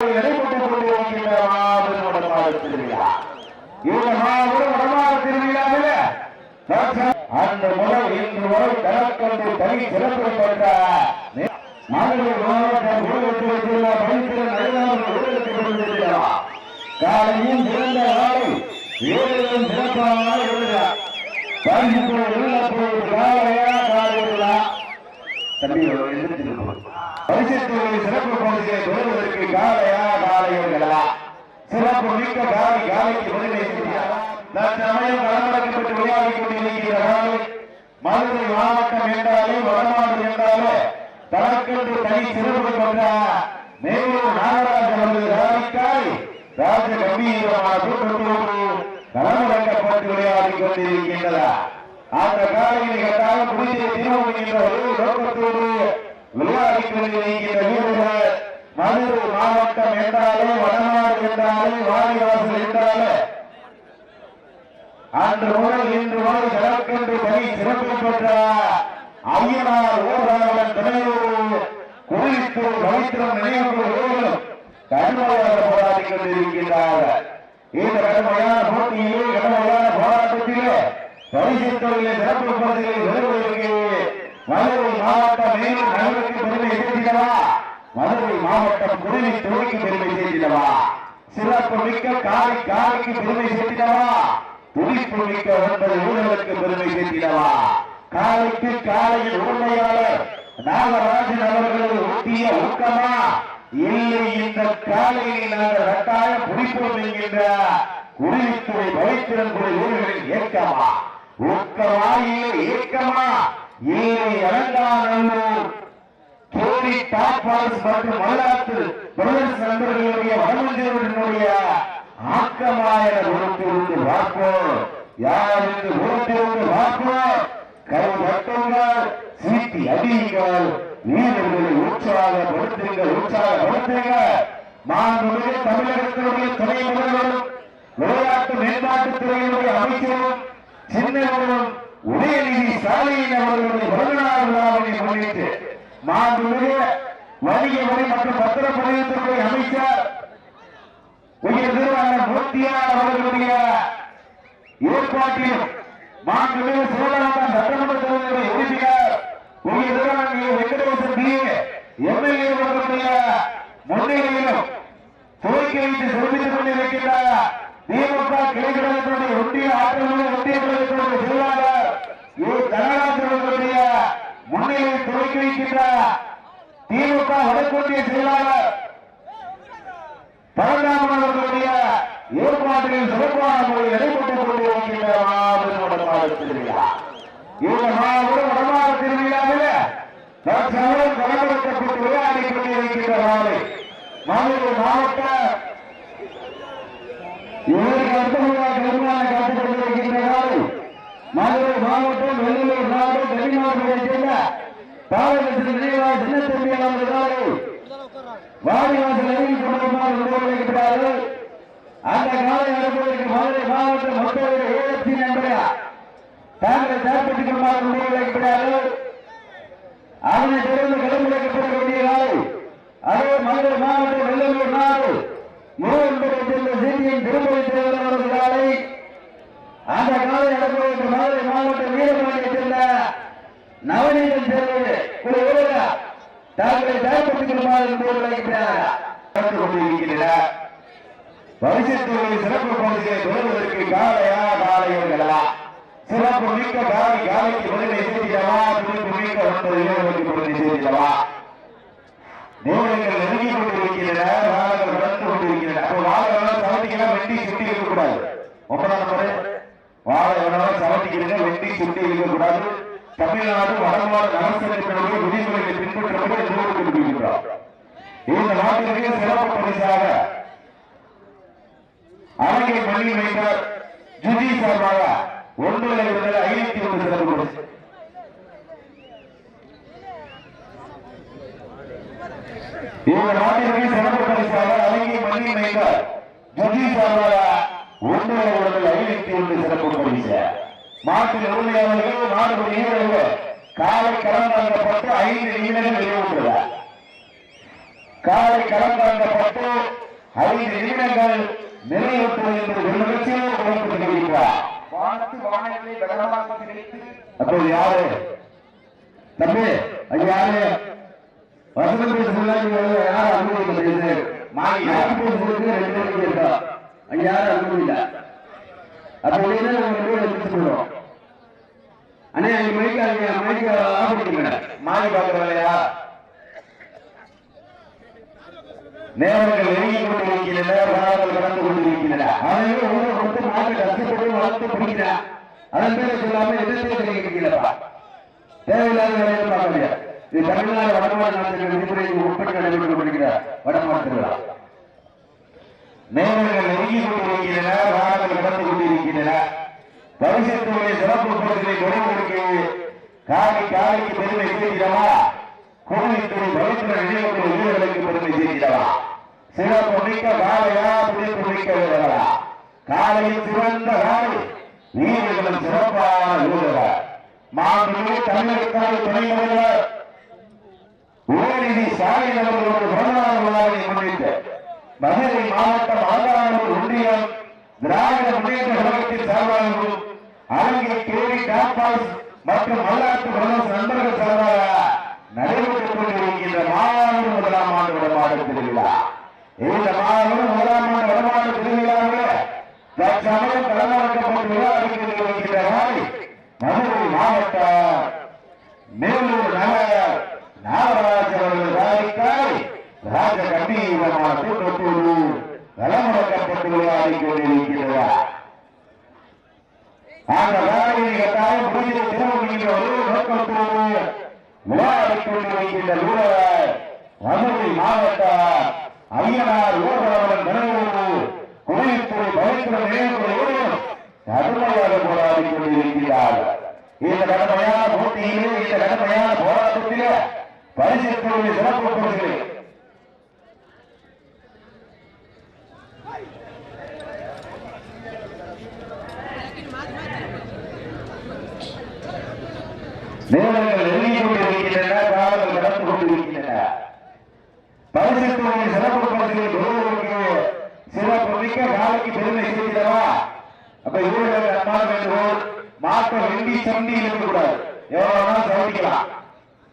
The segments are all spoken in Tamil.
நடைபெற்றுக் முதல் இன்று வரை தனக்கொண்டு தனி சிறப்பு பெற்ற பணித்திறன் அலுவலர்கள் கொண்டிருக்கிறார் காலையும் நாளை சிறப்பான எழுதுகிறார் காலையா காலையா தம்பி எழுந்திருக்கணும் பரிசுத்தொழில் சிறப்பு பகுதியை பெறுவதற்கு காலையா காலையர்களா சிறப்பு மிக்க காலை காலைக்கு பதிலை தற்சமயம் களமிறக்கப்பட்டு விளையாடி கொண்டிருக்கிற மதுரை மாவட்டம் என்றாலே வடநாடு என்றாலே தனக்கென்று தனி சிறப்பு கொண்ட நேரு நாகராஜ் அவர்கள் ராணிக்காய் ராஜ கம்பீரமான கூட்டத்தோடு களமிறக்கப்பட்டு விளையாடி கொண்டிருக்கின்றதா? அந்த காலையில் கட்டாக புதிய திருமணம் என்ற ஒரு நோக்கத்தோடு விளையாடி கொண்டிருக்கின்ற வீரர்கள் மதுரை மாவட்டம் என்றாலே வடநாடு என்றாலே வாரிவாசல் என்றாலே அன்று முதல் இன்று வரை சிறக்கென்று தனி சிறப்பு பெற்ற ஐயனார் ஓராளன் துணையோடு குறித்து பவித்திரம் நினைவுகளோடு கடுமையாக போராடி கொண்டிருக்கின்றார்கள் இந்த கடுமையான போட்டியிலே கடுமையான போராட்டத்திலே பரிசுத்தொழிலை சிறப்பு பகுதிகளை பெறுவதற்கு மதுரை மாவட்டம் மேலும் நகருக்கு பெருமை சேர்த்திடவா மதுரை மாவட்டம் குருவி துறைக்கு பெருமை சேர்த்திடவா சிறப்பு மிக்க காலை காலைக்கு பெருமை சேர்த்திடவா துடிப்பு மிக்க ஒன்பது ஊழலுக்கு பெருமை சேர்த்திடவா காலைக்கு காலையில் உண்மையாளர் நாகராஜன் அவர்கள் ஊட்டிய ஊக்கமா? இல்லை இந்த காலையில் நாங்கள் கட்டாயம் பிடிப்போம் என்கின்ற குருவித்துறை பவித்திரன் குறை ஊர்களின் இயக்கமா ஊக்கமா இல்லை இயக்கமா இல்லை அலங்காநல்லூர் கேரி டாப்பால்ஸ் மற்றும் மல்லாத்து பிரதர்ஸ் நண்பர்களுடைய வடமஞ்சனுடைய ஆக்கமாய பொறுத்திருந்து பார்ப்போம். யார் என்று பார்ப்போம்? கை தட்டுங்கள் சீட்டி அடியுங்கள். வீரர்களை உற்சாகப்படுத்துங்கள் உற்சாகப்படுத்துங்கள் மாண்புமிகு தமிழகத்தினுடைய துணை முதல்வரும் விளையாட்டு மேம்பாட்டுத் துறையினுடைய அமைச்சரும் சின்னவரும் உதயநிதி ஸ்டாலின் அவர்களுடைய பிறந்தநாள் விழாவினை முன்னிட்டு மாண்புமிகு வணிக மற்றும் பத்திரப்பதிவுத்துறை அமைச்சர் உயர் திருவாளர் மூர்த்தியார் அவர்களுடைய ஏற்பாட்டிலும் மாண்புமிகு சிவகாமன் சட்டமன்ற தொகுதியுடைய உறுப்பினர் உயர் திருவாளர் வெங்கடேசன் பி எம்எல்ஏ அவர்களுடைய முன்னிலையிலும் துவக்கி வைத்து சிறப்பித்துக் கொண்டிருக்கின்ற திமுக கிளைக்கழகத்தினுடைய ஒன்றிய ஆற்றலுடைய ஒன்றிய கழகத்தினுடைய செயலாளர் ஏ தனராஜ் அவர்களுடைய முன்னிலையில் துவக்கி வைக்கின்ற திமுக வடக்கொன்றிய செயலாளர் பரந்தாமன் அவர்களுடைய ஏற்பாட்டில் சிறப்பான முறையில் நடைபெற்றுக் கொண்டிருக்கின்ற மாபெரும் வடமாத திருவிழா. இந்த மாபெரும் வடமாத திருவிழாவில் தற்சமயம் கலந்துரைக்கப்பட்டு விளையாடி கொண்டிருக்கின்ற நாளை மதுரை மாவட்ட இவருக்கு அடுத்தபடியாக கருமான காத்துக் கொண்டிருக்கின்ற நாளை மதுரை மாவட்டம் வெள்ளூர் நாடு கனிமாவட்டத்தைச் சேர்ந்த பாலகத்தின் நினைவாக சின்ன தம்பியான நாளை வாடிவாசல் அருகில் குடும்பமாக உருவாக்கப்பட்டார்கள் அந்த காலை நடப்பதற்கு மதுரை மாவட்ட மக்களுடைய ஏழத்தி என்பதை தாங்கள் செயல்பட்டுக் கொள்ளுமாறு உருவாக்கப்பட்டார்கள் அதனை தொடர்ந்து கிளம்பிடப்பட வேண்டிய நாளை அதே மதுரை மாவட்டம் வெள்ளலூர் நாடு முருகன்பேட்டை சேர்ந்த சிபிஎம் திருப்பதி தேவர் அவரது அந்த காலை நடப்பதற்கு மதுரை மாவட்ட வீரபாண்டியை சேர்ந்த நவநீதன் சேர்வது ஒரு உலக தாங்களை தயார்படுத்திக் கொள்ளுமாறு கொண்டிருக்கின்றனர். பரிசுத்தொழில் சிறப்பு பகுதியை பெறுவதற்கு காலையா காலையர்களா சிறப்பு மிக்க காலை காலைக்கு பதிலை சேர்த்திடவா சிறப்பு மிக்க ஒன்பது இளைஞர்களுக்கு பதிலை சேர்த்திடவா நேரங்கள் நெருங்கி கொண்டிருக்கின்றன வாரங்கள் கடந்து கொண்டிருக்கின்றன. அப்போ வாழலாம் சவட்டிக்கலாம் வெட்டி சுட்டி இருக்கக்கூடாது ஒன்பதாம் முறை வாழ வேணாலும் சவட்டிக்கிறீங்க வெட்டி சுட்டி இருக்கக்கூடாது தமிழ்நாடு வடமாடு அரசியலுடைய விதிமுறைகளை பின்பற்றப்பட்டு நிறுவனம் கொண்டிருக்கிறார் இந்த நாட்டிற்கு சிறப்பு பரிசாக அரங்கை பள்ளி வைத்தார் ஜுதி சார்பாக ஒன்றில் இருந்த ஐநூத்தி ஒன்று சிறப்பு பரிசு இந்த நாட்டிற்கு சிறப்பு பரிசாக அரங்கை பள்ளி வைத்தார் ஜுதி சார்பாக இருந்த ஐநூத்தி ஒன்று சிறப்பு பரிசு மாட்டின் உரிமையாளர்கள் நாடு வீரர்கள் காலை கலந்தாங்கப்பட்டு ஐந்து நிமிடங்கள் வெளியிட்டுள்ளார் காலை கலந்தாண்டப்பட்டு ஐந்து நிமிடங்கள் நிறைவேற்றுவது என்பது ஒரு நிகழ்ச்சியில் கொடுக்கப்பட்டிருக்கிறார் அப்போது யாரு தம்பி யாரு வசனம் பேசுறது யாரும் அனுமதிக்கிறது மாறி பேசுறதுக்கு ரெண்டு இருக்கா யாரும் அப்ப உடனே எடுத்து சொல்லுவோம் அண்ணே அங்க மைக்கு அங்க மைக்கு ஆஃப் பண்ணிக்கங்க மாறி பாக்குற வேலையா நேரங்கள் நெருங்கி கொண்டு இருக்கின்றன காலங்கள் கடந்து கொண்டு இருக்கின்றன அதையும் உங்களை கொடுத்து மாட்டு கஷ்டப்பட்டு வளர்த்து பிடிக்கிறேன் அதன் சொல்லாம எதிர்த்து தெரிவிக்கிறீங்களா தேவையில்லாத வேலையை பார்க்க முடியாது இது தமிழ்நாடு வடமாடு விதிமுறைக்கு உட்பட்டு நடைபெற்று கொண்டிருக்கிறார் திருவிழா நேரங்கள் நெருங்கி கொண்டிருக்கின்றன காலங்கள் கடந்து கொண்டிருக்கின்றன. பரிசத்துடைய சிறப்பு பொருட்களை கொடுப்பதற்கு காலை காலைக்கு பெருமை சேர்க்கிறவா கோவிலுக்கு பவித்திர நினைவுக்கு வீரர்களுக்கு பெருமை சேர்க்கிறவா சிறப்பு மிக்க காலையா துடிப்பு மிக்க வீரர்களா? காலையில் சிறந்த காலை வீரர்களும் சிறப்பான வீரர்கள். மாண்புமிகு தமிழகத்தால் துணை முதல்வர் உயர்நிதி ஸ்டாலின் அவர்களோடு மதுரை மாவட்டம் ஆதாரூர் ஒன்றியம் திராவிட முன்னேற்ற கழகத்தின் சார்பாகவும் அலங்கை கேவி டாப்பாஸ் மற்றும் மல்லாட்டு பிரதமர் நண்பர்கள் சார்பாக நடைபெற்றுக் கொண்டிருக்கின்ற மாநாடு முதலாம் ஆண்டு வடமாடு திருவிழா. இந்த மாநாடு முதலாம் ஆண்டு வடமாடு திருவிழாவில் தற்சமயம் களமிறக்கப்பட்டு விழாவிற்கு வருகின்ற நாள் மதுரை மாவட்டம் மேலூர் நகர் நாகராஜ் ராஜ கம்பீரமான கூட்டத்தோடு களமுடக்கப்பட்டு விளையாடி கொண்டிருக்கிறார் அந்த வேலையை கட்டாயம் முடிவு திரும்புகின்ற ஒரே நோக்கத்தோடு விளையாடி கொண்டிருக்கின்ற வீரர் மதுரை மாவட்ட ஐயனார் ஊர்வலவன் நினைவோடு குடியிருப்பு பவித்திர நினைவுகளோடு கடுமையாக போராடி கொண்டிருக்கிறார் இந்த கடுமையான போட்டியிலே இந்த கடுமையான போராட்டத்திலே பரிசுத்தோடு சிறப்பு பரிசு நேரங்கள் நெருங்கிக் கொண்டிருக்கின்றன காலங்கள் கடந்து கொண்டிருக்கின்றன பரிசுத்தோடு சிறப்பு பரிசுகளை பெறுவதற்கு சிறப்பு மிக்க காலைக்கு பெருமை சேர்க்கிறவா அப்ப இவர்கள் அன்பான வேண்டுகோள் மாற்ற வெண்டி சண்டி இருக்கக்கூடாது எவ்வளவு சவடிக்கலாம்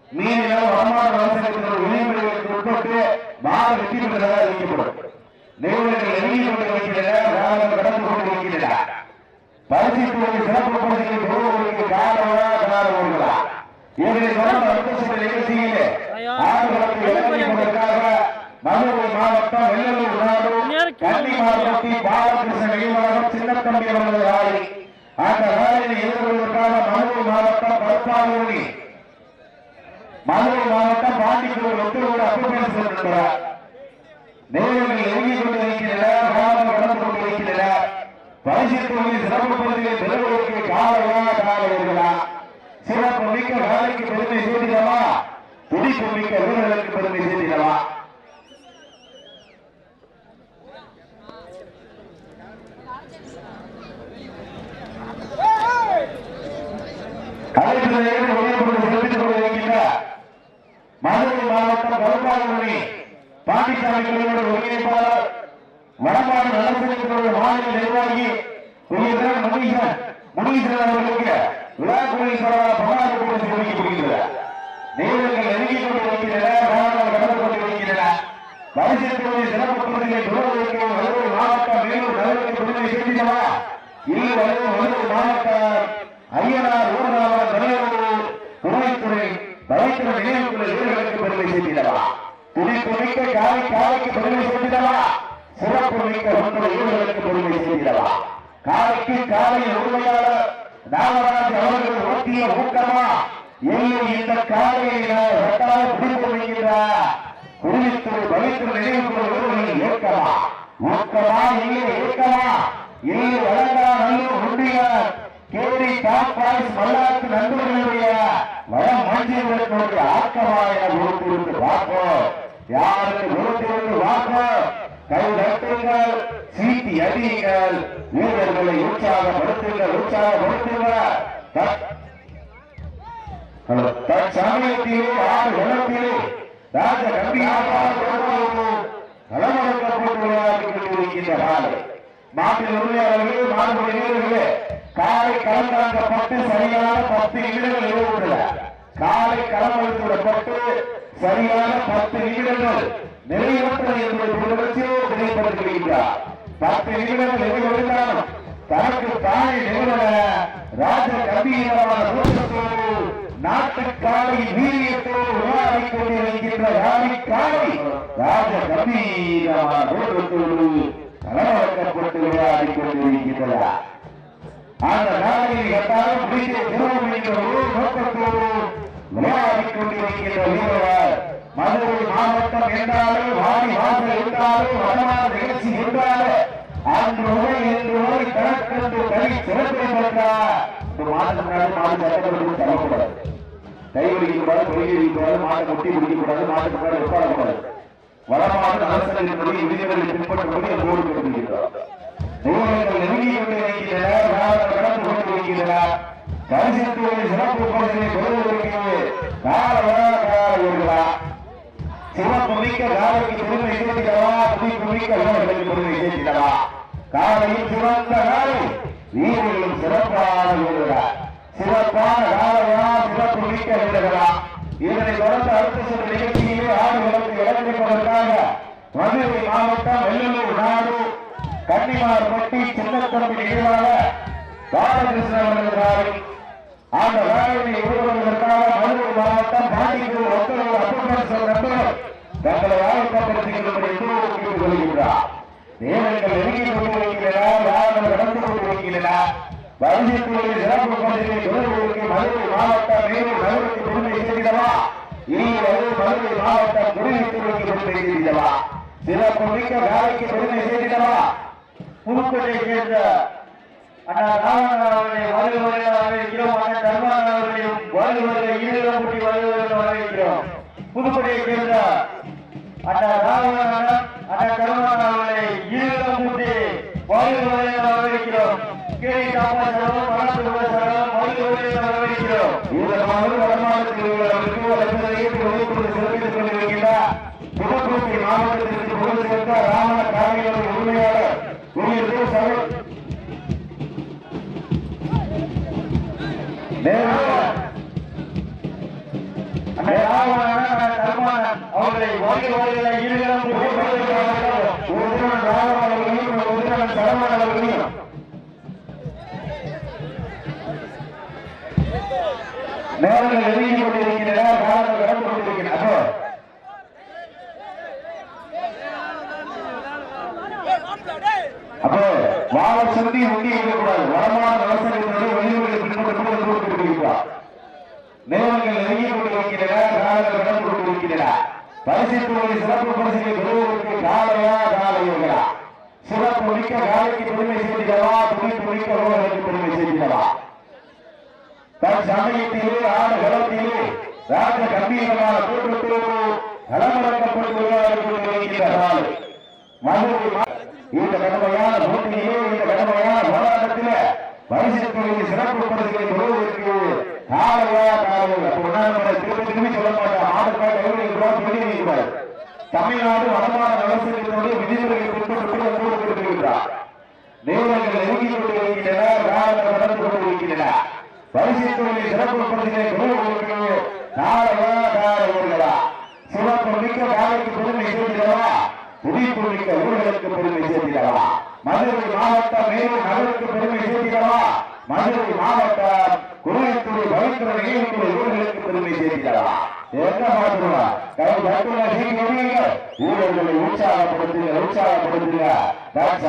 மீனினால் வருமான வசனத்தின் விதிமுறைகளுக்கு உட்பட்டு மாத வெற்றி பெற்றதாக அறிவிக்கப்படும் நிறுவனங்கள் நெருங்கிக் கொண்டிருக்கின்றன காலம் கடந்து கொண்டிருக்கின்றன பரிசுத்தோடு சிறப்பு பரிசுகளை பெறுவதற்கு காலவா காலவர்களா இதனை தொடர்ந்து அடுத்த சில நிகழ்ச்சியிலே ஆடுகளத்தை இறங்குவதற்காக மதுரை மாவட்டம் வெள்ளலூர் நாடு கன்னிமார்பட்டி பாலகிருஷ்ண நினைவாக சின்னத்தம்பி அவர்களது அந்த வேலையை எதிர்கொள்வதற்காக மதுரை மாவட்டம் பரப்பாவூரி மதுரை மாவட்டம் பாண்டிக்குளூர் ஒத்துழைப்பு அப்பப்பேன் செய்திருக்கிறார் நேரங்கள் எழுதி கொண்டிருக்கின்றன காலம் கடந்து கொண்டிருக்கின்றன பரிசுத்தொழில் சிறப்பு பகுதியில் பெறுவதற்கு காலையா காலையா சிறப்பு மிக்க வேலைக்கு பெருமை சேர்த்திடவா? துடிப்பு மிக்க வீரர்களுக்கு பெருமை சேர்த்திடவா? அழைப்பிலேயே உயர்ந்து செலுத்திக் கொண்டிருக்கின்ற மதுரை மாவட்டம் கருப்பாளி பாண்டிச்சாமி குழுவோட ஒருங்கிணைப்பாளர் வடமாடு நலசனிகளுடைய மாநில நிர்வாகி உயர்ந்த முனீசன் முனீசன் அவர்களுக்கு விழா குழு சார்பாக பணாது கூட தெரிவிக்கப்படுகிறது நேரங்கள் நெருங்கிக் கொண்டிருக்கின்றன காலங்கள் கடந்து கொண்டிருக்கின்றன பரிசுத்தோடு சிறப்பு பகுதிகளை பெறுவதற்கு மதுரை மாவட்டம் மேலூர் நகருக்கு பெருமை சேர்த்திடவா இல்லை வரும் மதுரை மாவட்டம் ஐயனார் ஊர்காவலர் தலைவரோடு துணைத்துறை பவித்திர நினைவுக்குள்ள வீரர்களுக்கு பெருமை செய்திடவா துடிப்பு மிக்க காலை காலைக்கு பெருமை செய்திடவா சிறப்பு மிக்க ஒன்று வீரர்களுக்கு பெருமை செய்திடவா காலைக்கு காலை உரிமையாளர் நாகராஜ் அவர்கள் ஓட்டிய ஊக்கமா? இல்லை இந்த காலையை நான் இரண்டாவது பிடித்து வைக்கின்றார் குருவித்துறை பவித்திர நினைவுக்குள்ள வீரர்கள் ஏற்கலாம் ஊக்கமா? இல்லை ஏற்கலாம் இல்லை வழங்கலாம் நல்லூர் ஒன்றியார் கேரி டாப் மல்லாத்து நண்பர்களுடைய வளம் மனுஷர்களுடைய ஆக்கமா பார்ப்போம் யாருக்கு பொறுத்திருந்து பார்ப்போம் கை தட்டுங்கள் சீட்டி அடியுங்கள். வீரர்களை உற்சாகப்படுத்துங்கள் உற்சாகப்படுத்துங்கள். தற்சமயத்திலே ஆறு குணத்திலே ராஜ கம்பியாக களமடக்கப்பட்டு விளையாடிக் கொண்டிருக்கின்ற காலை மாட்டின் உரிமையாளர்களே மாடுபடி வீரர்களே காலை களந்தாக்கப்பட்டு சரியான பத்து நிமிடங்கள் நிறைவுற்றன காலை களமளித்துவிடப்பட்டு சரியான பத்து நிமிடங்கள் நிறைவுற்றது என்பதை தொடர்ச்சியோடு நினைப்படுத்துகின்றார் பத்து நிமிடங்கள் நிறைவடைந்தாலும் தனக்கு தானே நிறுவன ராஜ கம்பீரமான தோற்றத்தோடு நாட்டுக்காலை வீரியத்தோடு விளையாடிக் கொண்டிருக்கின்ற யாரை காலை ராஜ கம்பீரமான தோற்றத்தோடு களமடக்கப்பட்டு விளையாடிக் கொண்டிருக்கின்றனர். அந்த நாளையில் கட்டாயம் பிடித்து திருமணம் என்ற ஒரு நோக்கத்தோடு விளையாடிக் கொண்டிருக்கின்ற வீரர் மதுரை மாவட்டம் என்றாலே வாடி வாசல் என்றாலே வடமான நிகழ்ச்சி என்றாலே அன்று உரை என்று உரை கணக்கென்று தனி சிறப்பை பெற்றார் இந்த மாதம் முன்னாடி மாடு சட்டப்பட்டு தரக்கூடாது கை பிடிக்கக்கூடாது பொய் பிடிக்கக்கூடாது மாட்டை முட்டி பிடிக்கக்கூடாது மாட்டுக்கு முன்னாடி உட்காரக்கூடாது. வடமாடு அரசரின்படி விதிகளை பின்பற்றும்படி போர்டு கொடுத்திருக்கிறார் கொண்டிருக்கின்றன விழாக்கள் சிறப்பு பரிசனை மிக்க காலைக்கு பெருமை சேர்க்கிறவா மிக்க வீரர்களுக்கு பெருமை சேர்க்கிறவா காலையில் சிறந்த காலை வீரர்களும் சிறப்பான வீரர்களா சிறப்பான காலையா சிறப்பு மிக்க வீரர்களா இதனை தொடர்ந்து அடுத்த சில நிகழ்ச்சியிலே ஆடுகளுக்கு மதுரை மாவட்டம் வெள்ளலூர் நாடு கன்னிமார்பட்டி சின்னத்தம்பி நிகழ்வாக பாலகிருஷ்ணன் அவர்கள் அந்த வேலையை உருவாக்குவதற்காக மதுரை மாவட்டம் பாண்டிக்கூர் ஒத்தலூர் அப்பன் நண்பர்கள் தங்களை ஆயத்தப்படுத்திக் கொள்கின்றார். தேவர்கள் நெருங்கி கொண்டிருக்கின்றன யார்கள் கடந்து கொண்டிருக்கின்றன. வரிசைக்குழுவில் சிறப்பு பகுதியை தொடர்புக்கு மதுரை மாவட்டம் மேலும் நகருக்கு பெருமை சேர்க்கிறவா ஈரோடு மதுரை மாவட்டம் குடிநீருக்கு பெருமை சேர்க்கிறவா சிறப்பு மிக்க வேலைக்கு பெருமை சேர்க்கிறவா புதுக்கோட்டை சேர்ந்த அண்ணா ராமன் அவர்களை வருகிறவர்களை வரவேற்கிறோம் அண்ணா தர்மன் அவர்களையும் வருகிறவர்களை ஈழமுட்டி வருகிறவர்கள் வரவேற்கிறோம். புதுக்கோட்டையை சேர்ந்த அண்ணா ராமன் அண்ணா அண்ணா தர்மன் அவர்களை ஈழமுட்டி வரவேற்கிறோம். வரவேற்கிறோம் வடமாநிலத்தில் உள்ளவர்களுக்கு சிறப்பித்துக் மாவட்டத்திற்கு பொது சேர்ந்த அவர்களை வாழ்க்கை வாழ்களை ஈடுகளும் நேரங்கள் நெருங்கி கொண்டிருக்கின்றன காலங்கள் கடந்து கொண்டிருக்கின்றன அப்போ அப்போ வாழ சொல்லி முடி இருக்கக்கூடாது வடமான விவசாயத்தினுடைய வெளியூர்களை பின்பற்ற கொண்டிருக்கிறார் நேரங்கள் நெருங்கி கொண்டிருக்கின்றன காலங்கள் கடந்து கொண்டிருக்கின்றன பரிசுத்துறை சிறப்பு பரிசுகளை பெறுவதற்கு காலையா காலையா சிறப்பு மிக்க காலைக்கு பெருமை சேர்க்கிறவா துணிப்பு மிக்க உறவுகளுக்கு பெருமை சேர்க்கிறவா தன் சமயத்திலே ஆடு கலத்திலே ராஜ கம்பீரமான கூட்டத்தோடு களமிறக்கப்பட்டு மதுரை இந்த கடுமையான போட்டியிலே இந்த கடுமையான போராட்டத்திலே பரிசுத்துறையில் சிறப்பு பரிசுகளை பெறுவதற்கு தமிழ்நாடு வடமான நலசங்கத்தினுடைய விதிமுறைகளை பின்பற்றி ஒவ்வொரு கொடுத்திருக்கிறார் நேரங்கள் நெருங்கி கொண்டிருக்கின்றன காலங்கள் நடந்து கொண்டிருக்கின்றன பரிசுத்துறையில் சிறப்பு பரிசுகளை பெறுவதற்கு காலையா காலையா சிறப்பு மிக்க காலைக்கு பெருமை சேர்க்கிறவா துடிப்பு மிக்க ஊர்களுக்கு பெருமை சேர்க்கிறவா மதுரை மாவட்டம் மேலும் நகருக்கு பெருமை சேர்க்கிறவா மதுரை மாவட்டம் குருவத்தூர் பவித்திர நிகழ்வுக்குள்ள ஊர்களுக்கு பெருமை சேர்க்கிறவா என்ன மாற்றுவா கை தட்டுள்ள சீக்கிரமாக ஊழல்களை உற்சாகப்படுத்துங்க உற்சாகப்படுத்துங்க. நான்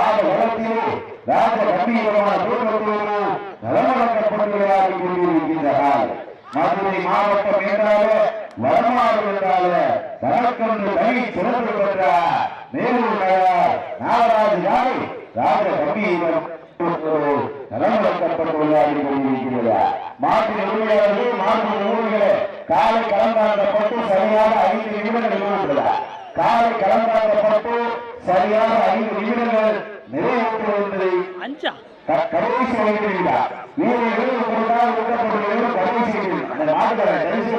ஆக வளர்த்திலோ ராஜ கம்பீரமான தோற்றத்தோடு நலமடக்கப்பட்டு விளையாடி கொண்டிருக்கின்றார் மதுரை மாவட்டம் என்றாலே வடமாடு என்றாலே தனக்கொன்று தனி சிறப்பு பெற்ற மேலூர் நாகராஜ் யாரை ராஜ கம்பீரம். நலமடக்கப்பட்டு விளையாடி கொண்டிருக்கிறது மாட்டின் உரிமையாளர்கள் மாட்டின் ஊர்களே காலை கலந்தாக்கப்பட்டு சரியாக ஐந்து நிமிடங்கள் நிறைவேற்றதா காலை கலந்தாக்கப்பட்டு சரியாக ஐந்து நிமிடங்கள் நிறைவேற்றுவதை கடைசி வகையில் வீரர்கள் கொடுத்தால் ஊட்டப்படுவது கடைசி. அந்த மாட்டுக்கார கடைசி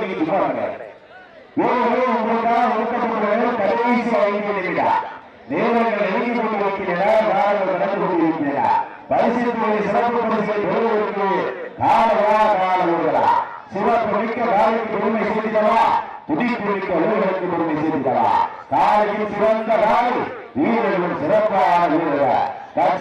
வீரர்களே உங்களுக்காக ஒதுக்கப்பட்டுள்ள கடைசி நிமிடம் நேரங்கள் நெருங்கி கொண்டிருக்கிறதா நாங்கள் நடந்து கொண்டிருக்கிறதா பரிசுத்துறை சிறப்பு பரிசுகளை பெறுவதற்கு காலவா காலவர்களா சிவப்பு மிக்க காலைக்கு பெருமை சேர்த்தவா துடிப்பு மிக்க உலகளுக்கு பெருமை சேர்த்தவா காலையில் சிறந்த காலை வீரர்கள் சிறப்பான வீரர்கள்.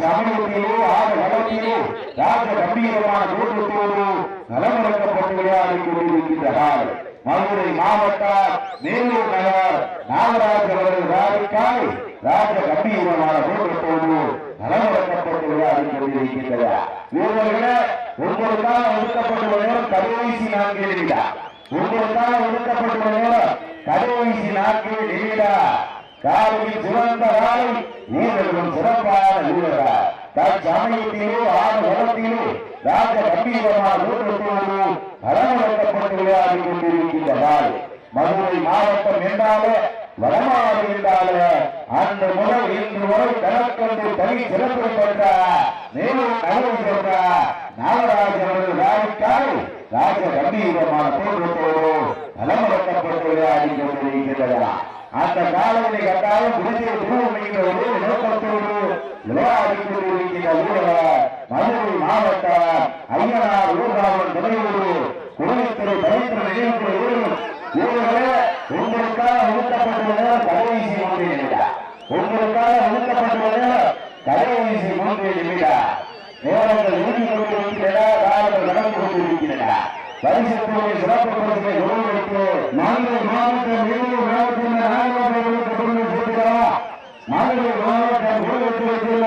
சமயத்திலே ஆக வளத்திலே ராஜ கம்பீரமான தோற்றத்தோடு நலமுறக்கப்பட்டு விளையாடி கொண்டிருக்கின்ற காலை. மதுரை மாவட்டம் மேலூர் நகர் நாகராஜ் அவர்கள் ராஜ கம்பீரமான தோற்றத்தோடு நலமுறக்கப்பட்டு விளையாடி கொண்டிருக்கின்றன உங்களுக்காக ஒதுக்கப்பட்டுள்ள நேரம் கடைசி நான்கு நிமிடம் உங்களுக்காக ஒதுக்கப்பட்டுள்ள நேரம் கடைசி நான்கு நிமிடம் காலையில் சிறந்த காலை வீரர்களும் சிறப்பான வீரர்கள். தற்சமயத்திலே ஆன ராஜ கம்பீரமான தோற்றத்தோடு களமிறக்கப்பட்டு விளையாடி நாள். மதுரை மாவட்டம் என்றாலே வடமாறு என்றாலே அந்த முதல் இன்று வரை தனக்கொண்டு தனி சிறப்பு பெற்ற மேலும் கனவு பெற்ற நாகராஜ் அவர்கள் ராஜிக்காய் ராஜ கம்பீரமான தோற்றத்தோடு களமிறக்கப்பட்டு விளையாடி கொண்டிருக்கின்றனர் அந்த காலத்தை கட்டாயம் குடிசை திருவமைக்கிற ஒரே நோக்கத்தோடு விளையாடி கொண்டிருக்கிற வீரர் மதுரை மாவட்டம் ஐயனார் ஊர்காவல் தலைவரு குடும்பத்திற்கு பரிசு நிகழ்ச்சிய வீரர் உங்களுக்காக ஒதுக்கப்பட்டுள்ள கடைசி மூன்று நிமிடம் உங்களுக்காக ஒதுக்கப்பட்டுள்ள கடைசி மூன்று நிமிடம் நேரங்கள் இறுதி கொண்டிருக்கின்றன காலங்கள் நடந்து கொண்டிருக்கின்றன. பரிசுத்துறை சிறப்பு பரிசுகளை ஒருவருக்கு மதுரை மாவட்டம் வேலூர் மாவட்டம் நாகராஜர்களுக்கு சேர்க்கிறோம் மதுரை மாவட்டம் ஊழலுக்கு வைத்துள்ள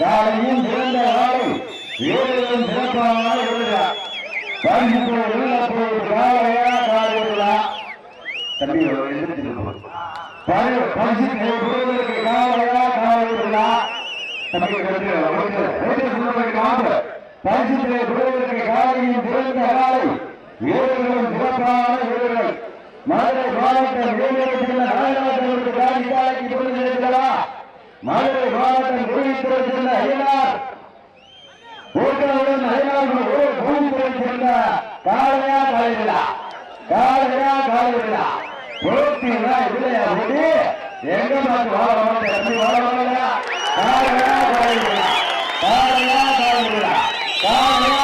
காலையும் சிறந்த காலை சிறப்பான தம்பி பரிசுத்திலே பெறுவதற்கு காலையும் சிறந்த காலை வீரர்களும் சிறப்பான வீரர்கள் மதுரை மாவட்டம் வீரர்கள் நாகராஜர்களுக்கு காலி காலைக்கு மதுரை மாவட்டம் குருவித்துறை சேர்ந்த ஐயனார் ஊர்களுடன் ஊதிமுறை கொண்ட காலையா காலை விழா. காலையா காலை விழா. போட்டினா இல்லையா போட்டி எங்க பார்த்து வாழ காலையா